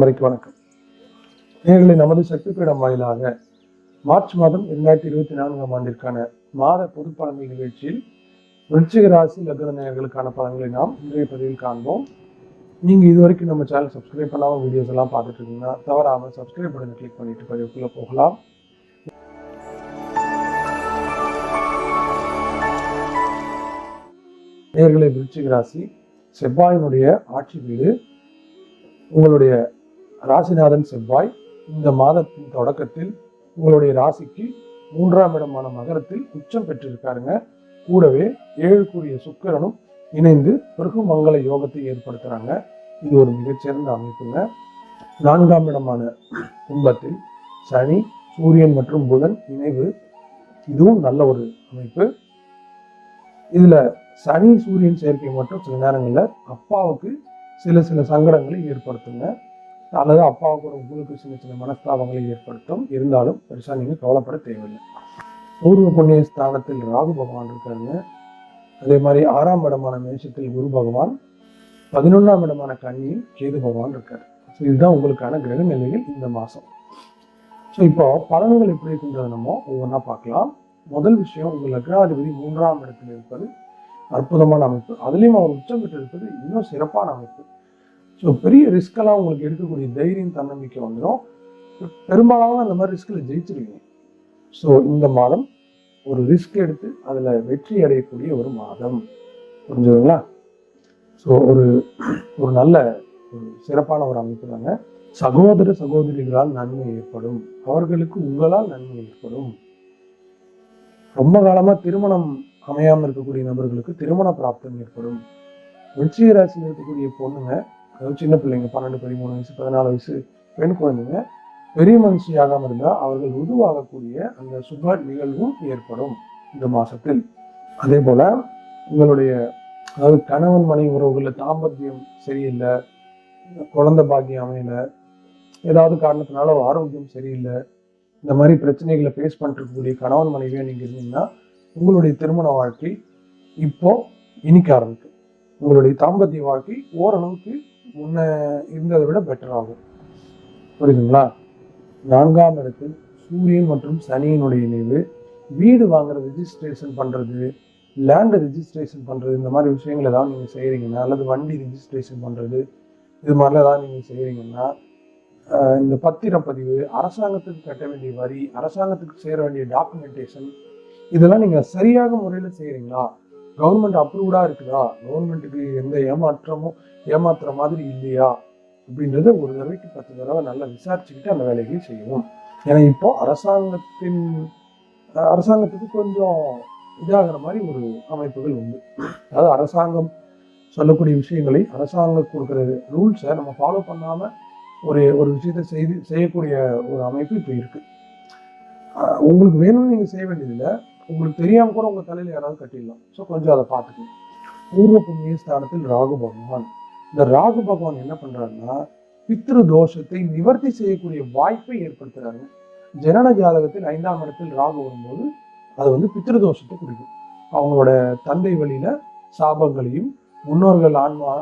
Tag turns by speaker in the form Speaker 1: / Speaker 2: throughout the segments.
Speaker 1: பரம்பரைக்கு வணக்கம். நேர்களை நமது சக்தி பீடம் வாயிலாக மார்ச் மாதம் இரண்டாயிரத்தி இருபத்தி நான்காம் ஆண்டிற்கான மாத பொது பலன்கள் நிகழ்ச்சியில் விருச்சிக ராசி லக்ன நேர்களுக்கான பலன்களை நாம் இன்றைய பதிவில் காண்போம். நீங்க இதுவரைக்கும் நம்ம சேனல் சப்ஸ்கிரைப் பண்ணாம வீடியோஸ் எல்லாம் பார்த்துட்டு இருக்கீங்கன்னா தவறாம சப்ஸ்கிரைப் பட்டனை கிளிக் பண்ணிட்டு பதிவுக்குள்ளே போகலாம். நேர்களை விருச்சிக ராசி செவ்வாயினுடைய ஆட்சி வீடு உங்களுடைய ராசிநாதன் செவ்வாய் இந்த மாதத்தின் தொடக்கத்தில் உங்களுடைய ராசிக்கு மூன்றாம் இடமான மகரத்தில் உச்சம் பெற்றிருக்காருங்க. கூடவே ஏழுக்குரிய சுக்கரனும் இணைந்து பிறகு மங்கள யோகத்தை ஏற்படுத்துகிறாங்க இது ஒரு மிகச்சிறந்த அமைப்புங்க. நான்காம் இடமான கும்பத்தில் சனி சூரியன் மற்றும் புதன் இணைவு. இதுவும் நல்ல ஒரு அமைப்பு. இதில் சனி சூரியன் சேர்க்கை மட்டும் சில நேரங்களில் அப்பாவுக்கு சில சில சங்கடங்களை ஏற்படுத்துங்க. அல்லது அப்பாவுக்கு ஒரு உங்களுக்கு சின்ன சின்ன மனஸ்தாபங்களை ஏற்படுத்தும். இருந்தாலும் பெருசாக நீங்கள் கவலைப்பட தேவையில்லை. பூர்வ புண்ணிய ஸ்தானத்தில் ராகு பகவான் இருக்காருங்க அதே மாதிரி ஆறாம் இடமான மேஷத்தில் குரு பகவான் பதினொன்றாம் இடமான கன்னியில் கேது பகவான் இருக்காரு. ஸோ இதுதான் உங்களுக்கான கிரக நிலைகள் இந்த மாதம் ஸோ இப்போ பலன்கள் எப்படி இருக்கின்றது நம்ம ஒவ்வொன்றா பார்க்கலாம். முதல் விஷயம் உங்கள் லக்னாதிபதி மூன்றாம் இடத்தில் இருப்பது அற்புதமான அமைப்பு. அதுலேயும் அவர் உச்சம் பெற்றிருப்பது இன்னும் சிறப்பான அமைப்பு. ஸோ பெரிய ரிஸ்கெல்லாம் உங்களுக்கு எடுக்கக்கூடிய தைரியம் தன்னம்பிக்கை வந்துடும் பெரும்பாலான அந்த மாதிரி ரிஸ்கில் ஜெயிச்சிருவீங்க. ஸோ இந்த மாதம் ஒரு ரிஸ்க் எடுத்து அதில் வெற்றி அடையக்கூடிய ஒரு மாதம். புரிஞ்சுதுங்களா? ஸோ ஒரு ஒரு நல்ல ஒரு சிறப்பான ஒரு அமைப்பு தாங்க. சகோதர சகோதரிகளால் நன்மை ஏற்படும். அவர்களுக்கு உங்களால் நன்மை ஏற்படும். ரொம்ப காலமா திருமணம் அமையாமல் இருக்கக்கூடிய நபர்களுக்கு திருமண பிராப்தம் ஏற்படும். விருச்சிக ராசியில் இருக்கக்கூடிய பொண்ணுங்க அதாவது சின்ன பிள்ளைங்க பன்னெண்டு பதிமூணு வயசு பதினாலு வயசு பெண் குழந்தைங்க பெரிய மனுஷி ஆகாமல் இருந்தால் அவர்கள் உருவாகக்கூடிய அந்த சுப நிகழ்வும் ஏற்படும் இந்த மாசத்தில். அதே போல உங்களுடைய அதாவது கணவன் மனைவி உறவுகளில் தாம்பத்தியம் சரியில்லை குழந்தை பாக்கியம் அமையல ஏதாவது காரணத்தினால ஆரோக்கியம் சரியில்லை இந்த மாதிரி பிரச்சனைகளை ஃபேஸ் பண்ணிருக்கக்கூடிய கணவன் மனைவியாக நீங்கள் இருந்தீங்கன்னா உங்களுடைய திருமண வாழ்க்கை இப்போ இனிக்க ஆரம்பிக்கும். உங்களுடைய தாம்பத்திய வாழ்க்கை ஓரளவுக்கு முன்ன இருந்ததை விட பெட்டர் ஆகும். புரியுதுங்களா? நான்காம் இடத்தில் சூரியன் மற்றும் சனியினுடைய இணைவு வீடு வாங்குற ரிஜிஸ்ட்ரேஷன் பண்ணுறது லேண்டு ரிஜிஸ்ட்ரேஷன் பண்ணுறது இந்த மாதிரி விஷயங்கள் ஏதாவது நீங்கள் செய்கிறீங்கன்னா அல்லது வண்டி ரிஜிஸ்ட்ரேஷன் பண்ணுறது இது மாதிரிலாம் ஏதாவது நீங்கள் செய்கிறீங்கன்னா இந்த பத்திரப்பதிவு அரசாங்கத்துக்கு கட்ட வேண்டிய வரி அரசாங்கத்துக்கு சேர வேண்டிய டாக்குமெண்டேஷன் இதெல்லாம் நீங்கள் சரியாக முறையில் செய்கிறீங்களா கவர்மெண்ட் அப்ரூவ்டாக இருக்குதா? கவர்மெண்ட்டுக்கு எந்த ஏமாற்றமும் ஏமாத்துற மாதிரி இல்லையா? அப்படின்றத ஒரு தடவைக்கு பத்து தடவை நல்லா விசாரிச்சுக்கிட்டு அந்த வேலைகளை செய்யணும். ஏன்னா இப்போ அரசாங்கத்தின் அரசாங்கத்துக்கு கொஞ்சம் இதாகிற மாதிரி ஒரு அமைப்புகள் உண்டு. அதாவது அரசாங்கம் சொல்லக்கூடிய விஷயங்களை அரசாங்கம் கொடுக்குற ரூல்ஸை நம்ம ஃபாலோ பண்ணாமல் ஒரு ஒரு விஷயத்தை செய்து செய்யக்கூடிய ஒரு அமைப்பு இப்போ இருக்குது உங்களுக்கு வேணும்னு நீங்கள் செய்ய வேண்டியதில்லை. உங்களுக்கு தெரியாமல் கூட உங்கள் தலையில் யாராவது கட்டிடலாம். ஸோ கொஞ்சம் அதை பார்த்துக்கணும். பூர்வ புண்ணிய ஸ்தானத்தில் ராகு பகவான். இந்த ராகு பகவான் என்ன பண்றாருன்னா பித்ரு தோஷத்தை நிவர்த்தி செய்யக்கூடிய வாய்ப்பை ஏற்படுத்துகிறாரு ஜனன ஜாதகத்தில் ஐந்தாம் இடத்தில் ராகு வரும்போது அது வந்து பித்ரு தோஷத்தை குறிக்கும். அவங்களோட தந்தை வழியில சாபங்களையும் முன்னோர்கள் ஆன்மா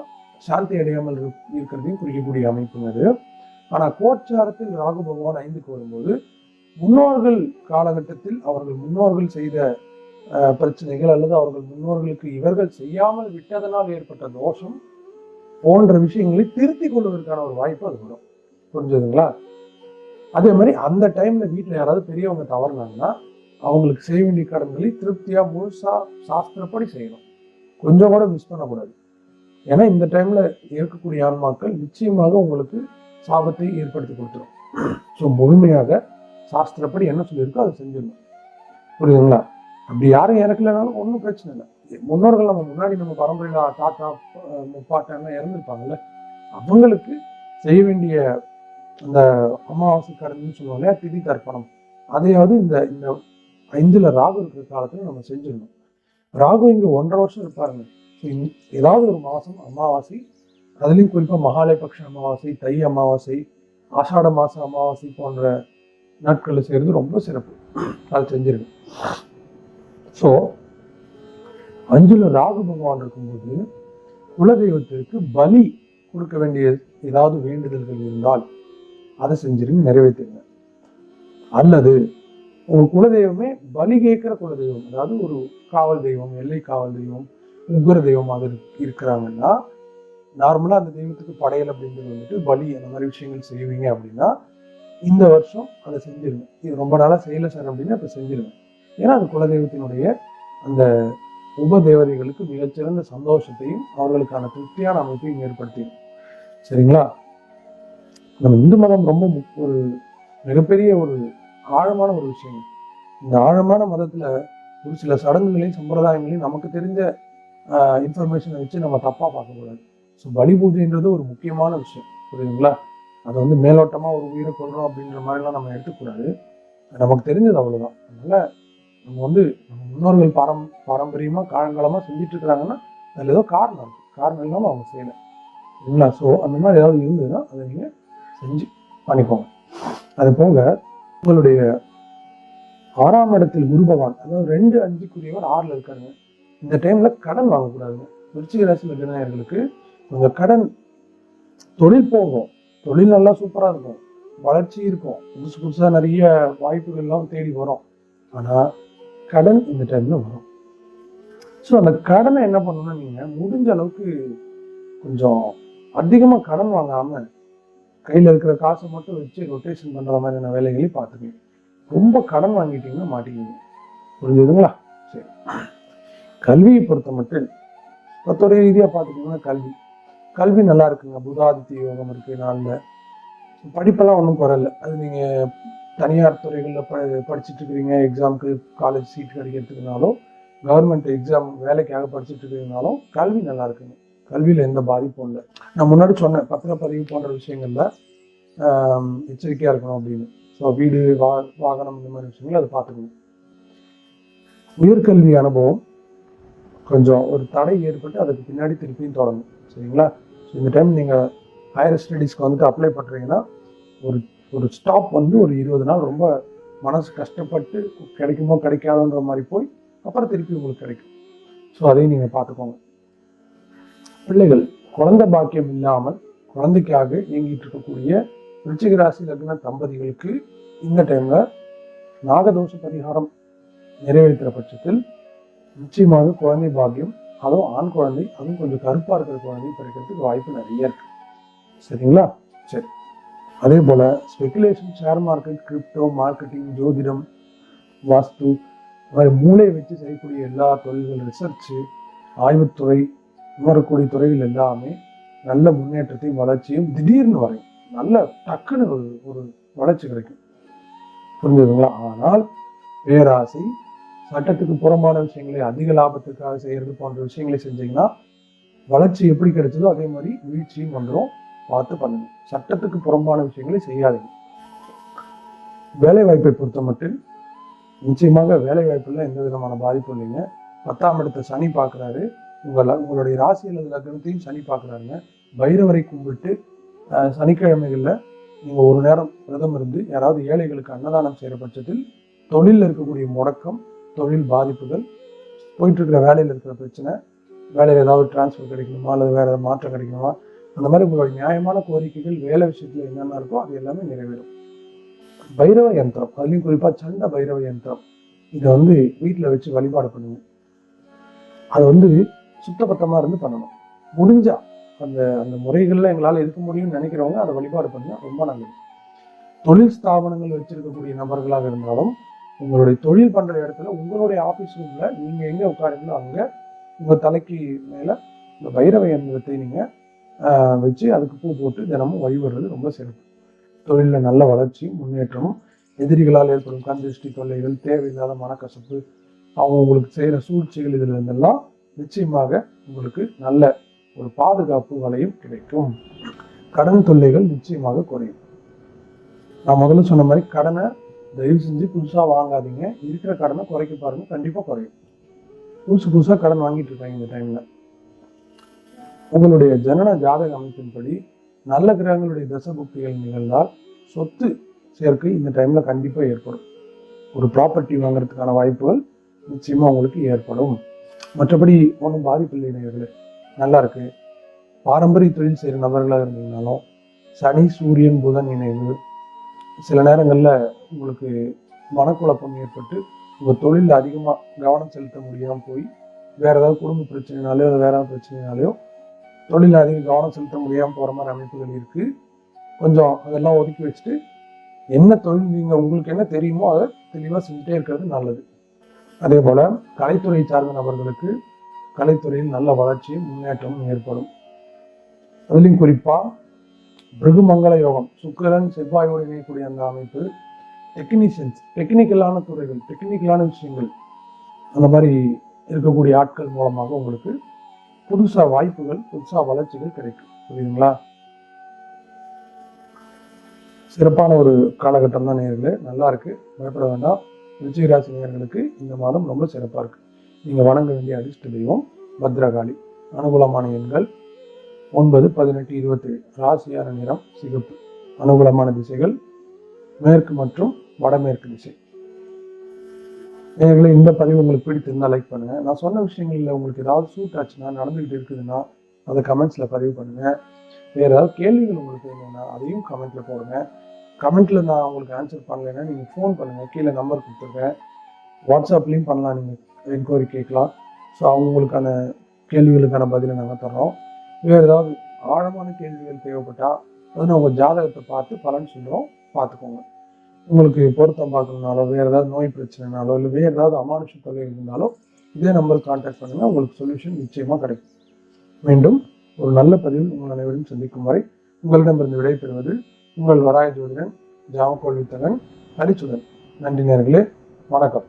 Speaker 1: சாந்தி அடையாமல் இருக்கிறதையும் குறிக்கக்கூடிய அமைப்புங்க அது. ஆனால் கோச்சாரத்தில் ராகு பகவான் ஐந்துக்கு வரும்போது முன்னோர்கள் காலகட்டத்தில் அவர்கள் முன்னோர்கள் செய்த பிரச்சனைகள் அல்லது அவர்கள் முன்னோர்களுக்கு இவர்கள் செய்யாமல் விட்டதனால் ஏற்பட்ட தோஷம் போன்ற விஷயங்களை திருத்திக் கொள்வதற்கான ஒரு வாய்ப்பு அது வரும். புரிஞ்சுதுங்களா? அதே மாதிரி அந்த டைம்ல வீட்டில் யாராவது பெரியவங்க தவறுனாங்கன்னா அவங்களுக்கு செய்ய வேண்டிய கடன்களை திருப்தியா முழுசா சாஸ்திரப்படி செய்யணும். கொஞ்சம் கூட மிஸ் பண்ணக்கூடாது. ஏன்னா இந்த டைம்ல இருக்கக்கூடிய ஆன்மாக்கள் நிச்சயமாக உங்களுக்கு சாபத்தை ஏற்படுத்தி கொடுத்துரும். ஸோ முழுமையாக சாஸ்திரப்படி என்ன சொல்லியிருக்கோ அதை செஞ்சிடணும். புரியுதுங்களா? அப்படி யாரும் இறக்கலைனாலும் ஒன்றும் பிரச்சனை இல்லை. முன்னோர்கள் நம்ம முன்னாடி நம்ம பரம்பரையில் தாத்தா முப்பாட்டெல்லாம் இறந்துருப்பாங்கல்ல அவங்களுக்கு செய்ய வேண்டிய அந்த அமாவாசை கடன்னு சொல்லுவாங்க இல்லையா? திதி தர்ப்பணம். அதையாவது இந்த இந்த ஐந்துல ராகு இருக்கிற காலத்துல நம்ம செஞ்சிடணும். ராகு இங்கே ஒன்றரை வருஷம் இருப்பாருங்க. ஸோ ஏதாவது ஒரு மாதம் அமாவாசை அதுலேயும் குறிப்பாக மகாலயபக்ஷ அமாவாசை தை அமாவாசை ஆஷாட மாச அமாவாசை போன்ற நாட்களில் செய்கிறது ரொம்ப சிறப்பு. அது செஞ்சிருங்க. ஸோ அஞ்சுல ராகு பகவான் இருக்கும்போது குலதெய்வத்திற்கு பலி கொடுக்க வேண்டிய ஏதாவது வேண்டுதல்கள் இருந்தால் அதை செஞ்சிருங்க நிறைவேற்றுங்க. அல்லது உங்க குலதெய்வமே பலி கேட்கிற குலதெய்வம் அதாவது ஒரு காவல் தெய்வம் எல்லை காவல் தெய்வம் உக்ர தெய்வமாக இருக்கு- இருக்கிறாங்கன்னா நார்மலா அந்த தெய்வத்துக்கு படையல் அப்படின்றது வந்துட்டு பலி அந்த மாதிரி விஷயங்கள் செய்வீங்க அப்படின்னா இந்த வருஷம் அதை செஞ்சிருவேன். இது ரொம்ப நாளா செய்யல சார் அப்படின்னா இப்போ செஞ்சிருவேன். ஏன்னா அது குலதெய்வத்தினுடைய அந்த உப தேவதைகளுக்கு மிகச்சிறந்த சந்தோஷத்தையும் அவர்களுக்கான திருப்தியான அமைப்பையும் ஏற்படுத்திடும். சரிங்களா? நம்ம இந்து மதம் ரொம்ப முக்- ஒரு மிகப்பெரிய ஒரு ஆழமான ஒரு விஷயம். இந்த ஆழமான மதத்துல ஒரு சில சடங்குகளையும் சம்பிரதாயங்களையும் நமக்கு தெரிஞ்ச இன்ஃபர்மேஷனை வச்சு நம்ம தப்பாக பார்க்கக்கூடாது. ஸோ பலி பூஜைன்றது ஒரு முக்கியமான விஷயம். புரியுதுங்களா? அதை வந்து மேலோட்டமாக ஒரு உயிரை கொள்றோம் அப்படின்ற மாதிரிலாம் நம்ம எடுத்துக்கூடாது நமக்கு தெரிஞ்சது அவ்வளோதான் அதனால நம்ம வந்து நம்ம முன்னோர்கள் பாரம் பாரம்பரியமாக காலங்காலமாக செஞ்சுட்டு இருக்கிறாங்கன்னா அதில் ஏதோ காரணம் இருக்குது காரணம் இல்லாமல் அவங்க செய்யலை. இல்லைங்களா? ஸோ அந்த மாதிரி ஏதாவது இருந்ததுன்னா அதை நீங்கள் செஞ்சு பண்ணிக்கோங்க. அது போக உங்களுடைய ஆறாம் இடத்தில் குரு பகவான் அதாவது ரெண்டு அஞ்சுக்குரியவர் ஆறில் இருக்காருங்க. இந்த டைமில் கடன் வாங்கக்கூடாதுங்க. விருச்சிக ராசி லக்னாயர்களுக்கு கடன் தொழில் போகும். தொழில் நல்லா சூப்பராக இருக்கும். வளர்ச்சி இருக்கும். புதுசு புதுசாக நிறைய வாய்ப்புகள்லாம் தேடி வரும். ஆனால் கடன் இந்த டைம்ல வரும். ஸோ அந்த கடனை என்ன பண்ணணும்னா நீங்கள் முடிஞ்ச அளவுக்கு கொஞ்சம் அதிகமாக கடன் வாங்காமல் கையில இருக்கிற காசை மட்டும் வச்சு ரொட்டேஷன் பண்ணுற மாதிரியான வேலைகளையும் பார்த்துக்கோங்க. ரொம்ப கடன் வாங்கிட்டீங்கன்னா மாட்டிக்கிங்க. புரிஞ்சுதுங்களா? சரி. கல்வியை பொறுத்த மட்டும் பொறுத்தவரை ரீதியாக பார்த்துக்கிட்டீங்கன்னா கல்வி. கல்வி நல்லா இருக்குங்க. புதாதித்ய யோகம் இருக்கு நாளில். படிப்பெல்லாம் ஒன்றும் குறையில. அது நீங்கள் தனியார் துறைகளில் ப படிச்சுட்டு இருக்கிறீங்க எக்ஸாமுக்கு காலேஜ் சீட் கிடைக்கிறதுக்குனாலும் கவர்மெண்ட் எக்ஸாம் வேலைக்காக படிச்சுட்டு இருக்கிறதுனாலும் கல்வி நல்லா இருக்குங்க. கல்வியில் எந்த பாதிப்பும் இல்லை. நான் முன்னாடி சொன்னேன் பத்திரப்பதிவு போன்ற விஷயங்கள்ல எச்சரிக்கையாக இருக்கணும் அப்படின்னு. ஸோ வீடு வா வாகனம் இந்த மாதிரி விஷயங்கள் அதை பார்த்துக்கணும். உயர்கல்வி அனுபவம் கொஞ்சம் ஒரு தடை ஏற்பட்டு அதுக்கு பின்னாடி திருப்பியும் தொடங்கும் சரிங்களா? ஸோ இந்த டைம் நீங்கள் ஹையர் ஸ்டடீஸ்க்கு வந்துட்டு அப்ளை பண்ணுறீங்கன்னா ஒரு ஒரு ஸ்டாப் வந்து ஒரு இருபது நாள் ரொம்ப மனசு கஷ்டப்பட்டு கிடைக்குமோ கிடைக்காதோன்ற மாதிரி போய் அப்புறம் திருப்பி உங்களுக்கு கிடைக்கும். ஸோ அதையும் நீங்கள் பார்த்துக்கோங்க. பிள்ளைகள் குழந்தை பாக்கியம் இல்லாமல் குழந்தைக்காக இயங்கிட்டு இருக்கக்கூடிய விருச்சிக ராசி லக்ன தம்பதிகளுக்கு இந்த டைமில் நாகதோஷ பரிகாரம் நிறைவேற்றுற பட்சத்தில் நிச்சயமாக குழந்தை பாக்கியம் அதுவும் ஆண் குழந்தை அதுவும் கொஞ்சம் கருப்பாக இருக்கிற குழந்தை பிறக்கிறதுக்கு வாய்ப்பு நிறைய இருக்குது சரிங்களா? சரி. அதே போல் speculation share market crypto marketing ஜோதிடம் வாஸ்து மாதிரி மூளை வச்சு செய்யக்கூடிய எல்லா தொழில்கள் ரிசர்ச்சு ஆய்வுத்துறை உணரக்கூடிய துறைகள் எல்லாமே நல்ல முன்னேற்றத்தையும் வளர்ச்சியும் திடீர்னு வரையும் நல்ல டக்குன்னு ஒரு ஒரு வளர்ச்சி கிடைக்கும். புரிஞ்சுதுங்களா? ஆனால் பேராசை சட்டத்துக்கு புறம்பான விஷயங்களை அதிக லாபத்துக்காக செய்யறது போன்ற விஷயங்களை செஞ்சீங்கன்னா வளர்ச்சி எப்படி கிடைச்சதோ அதே மாதிரி வீழ்ச்சியும் வந்துடும் பார்த்து பண்ணுங்க. சட்டத்துக்கு புறம்பான விஷயங்களை செய்யாதீங்க. வேலை வாய்ப்பை பொறுத்த மட்டும் நிச்சயமாக வேலைவாய்ப்புல எந்த விதமான பாதிப்பும் இல்லைங்க. பத்தாம் இடத்த சனி பார்க்குறாரு. உங்கள உங்களுடைய ராசி அல்லது லக்னத்தையும் சனி பார்க்குறாருங்க. பைரவரை கும்பிட்டு சனிக்கிழமைகளில் நீங்கள் ஒரு நேரம் விரதம் இருந்து யாராவது ஏழைகளுக்கு அன்னதானம் செய்கிற பட்சத்தில் தொழிலில் இருக்கக்கூடிய முடக்கம் தொழில் பாதிப்புகள் போயிட்டு இருக்கிற வேலையில் இருக்கிற பிரச்சனை வேலையில் ஏதாவது டிரான்ஸ்ஃபர் கிடைக்கணுமா அல்லது வேற ஏதாவது மாற்றம் கிடைக்கணுமா அந்த மாதிரி உங்களோட நியாயமான கோரிக்கைகள் வேலை விஷயத்தில் என்னென்ன இருக்கோ அது எல்லாமே நிறைவேறும். பைரவ யந்திரம் அதுலேயும் குறிப்பாக சண்ட பைரவ யந்திரம். இதை வந்து வீட்டில் வச்சு வழிபாடு பண்ணுங்க. அது வந்து சுத்தபத்தமாக இருந்து பண்ணணும். முடிஞ்சா அந்த அந்த முறைகளில் எங்களால் இருக்க முடியும்னு நினைக்கிறவங்க அதை வழிபாடு பண்ணா ரொம்ப நல்லது. தொழில் ஸ்தாபனங்கள் வச்சிருக்கக்கூடிய நபர்களாக இருந்தாலும் உங்களுடைய தொழில் பண்ணுற இடத்துல உங்களுடைய ஆபீஸ் ரூம்ல நீங்க எங்கே உட்காருங்களோ அங்கே உங்க தலைக்கு மேல இந்த பைரவ இயந்திரத்தை நீங்கள் ஆஹ், வச்சு அதுக்கு பூ போட்டு தினமும் வழிபடுறது ரொம்ப சிறப்பு. தொழிலில் நல்ல வளர்ச்சியும் முன்னேற்றமும் எதிரிகளால் ஏற்படும் கந்திருஷ்டி தொல்லைகள் தேவையில்லாத மனக்கசப்பு அவங்க உங்களுக்கு செய்கிற சூழ்ச்சிகள் இதுல இருந்தெல்லாம் நிச்சயமாக உங்களுக்கு நல்ல ஒரு பாதுகாப்பு வலையும் கிடைக்கும். கடன் தொல்லைகள் நிச்சயமாக குறையும். நான் முதல்ல சொன்ன மாதிரி கடனை தயவு செஞ்சு புதுசாக வாங்காதீங்க. இருக்கிற கடனை குறைக்க பாருங்க. கண்டிப்பாக குறையும். புதுசு புதுசாக கடன் வாங்கிட்டு இருக்காங்க இந்த டைமில் உங்களுடைய ஜனன ஜாதக அமைப்பின்படி நல்ல கிரகங்களுடைய தசபுக்திகள் நிகழ்ந்தால் சொத்து சேர்க்கை இந்த டைமில் கண்டிப்பாக ஏற்படும். ஒரு ப்ராப்பர்ட்டி வாங்குறதுக்கான வாய்ப்புகள் நிச்சயமாக உங்களுக்கு ஏற்படும். மற்றபடி ஒன்றும் பாதிப்பில்லை நேர்களே நல்லா இருக்கு. பாரம்பரிய தொழில் செய்கிற நபர்களாக இருந்தீங்கனாலும் சனி சூரியன் புதன் இணைவு சில நேரங்களில் உங்களுக்கு மனக்குழப்பம் ஏற்பட்டு உங்கள் தொழிலில் அதிகமாக கவனம் செலுத்த முடியாமல் போய் வேறு ஏதாவது குடும்ப பிரச்சனைனாலையோ இல்லை வேற ஏதாவது பிரச்சனைனாலையோ தொழிலில் அதிக கவனம் செலுத்த முடியாமல் போகிற மாதிரி அமைப்புகள் இருக்குது கொஞ்சம் அதெல்லாம் ஒதுக்கி வச்சுட்டு என்ன தொழில் நீங்கள் உங்களுக்கு என்ன தெரியுமோ அதை தெளிவாக செஞ்சுட்டே இருக்கிறது நல்லது. அதே போல் கலைத்துறை சார்ந்த நபர்களுக்கு கலைத்துறையில் நல்ல வளர்ச்சியும் முன்னேற்றமும் ஏற்படும். அதுலேயும் குறிப்பாக பிருகுமங்கல யோகம். சுக்கரன் செவ்வாயோடு இணையக்கூடிய அந்த அமைப்பு. டெக்னீஷியன்ஸ் டெக்னிக்கலான துறைகள் டெக்னிக்கலான விஷயங்கள். அந்த மாதிரி இருக்கக்கூடிய ஆட்கள் மூலமாக உங்களுக்கு புதுசாக வாய்ப்புகள் புதுசாக வளர்ச்சிகள் கிடைக்கும். புரியுதுங்களா? சிறப்பான ஒரு காலகட்டம் தான் நேர்களே நல்லா இருக்கு. பயப்பட வேண்டாம். விருச்சிக நேர்களுக்கு இந்த மாதம் ரொம்ப சிறப்பாக இருக்கு. நீங்கள் வணங்க வேண்டிய அதிர்ஷ்ட தெய்வம் பத்ரகாளி. அனுகூலமான எண்கள். ஒன்பது பதினெட்டு இருபத்தேழு ராசியான நிறம் சிகப்பு. அனுகூலமான திசைகள் மேற்கு மற்றும் வடமேற்கு திசை. நேர்களை இந்த பதிவு உங்களுக்கு பிடித்திருந்தால் லைக் பண்ணுங்க. நான் சொன்ன விஷயங்களில் உங்களுக்கு ஏதாவது சூட் ஆச்சுன்னா நடந்துகிட்டு இருக்குதுன்னா அதை கமெண்ட்ஸில் பதிவு பண்ணுங்க. வேற ஏதாவது கேள்விகள் உங்களுக்கு வேணும்னா அதையும் கமெண்ட்ல போடுங்க. கமெண்ட்ல நான் உங்களுக்கு ஆன்சர் பண்ணலைன்னா நீங்க ஃபோன் பண்ணுங்க. கீழே நம்பர் கொடுத்துருக்கேன் வாட்ஸ்அப்லேயும் பண்ணலாம். நீங்க என்கொயரி கேட்கலாம். ஸோ அவங்களுக்கான கேள்விகளுக்கான பதிலை நாங்கள் தர்றோம். வேறு ஏதாவது ஆழமான கேள்விகள் தேவைப்பட்டா அது உங்கள் ஜாதகத்தை பார்த்து பலன் சொல்கிறோம் பார்த்துக்கோங்க. உங்களுக்கு பொருத்தம் பார்க்கணுனாலோ வேறு ஏதாவது நோய் பிரச்சனைனாலோ இல்லை வேறு ஏதாவது அமானுஷ தொகை இருந்தாலோ இதே நம்பருக்கு கான்டாக்ட் பண்ணுங்கள் உங்களுக்கு சொல்யூஷன் நிச்சயமாக கிடைக்கும். மீண்டும் ஒரு நல்ல பதிவில் உங்கள் அனைவரும் சந்திக்கும் வரை உங்களிடமிருந்து விடைபெறுவது உங்கள் வராய ஜோதிடன் ஜாமக்கோள்வித்தகன் ஹரிச்சுதன் நன்றி நேர்களே வணக்கம்.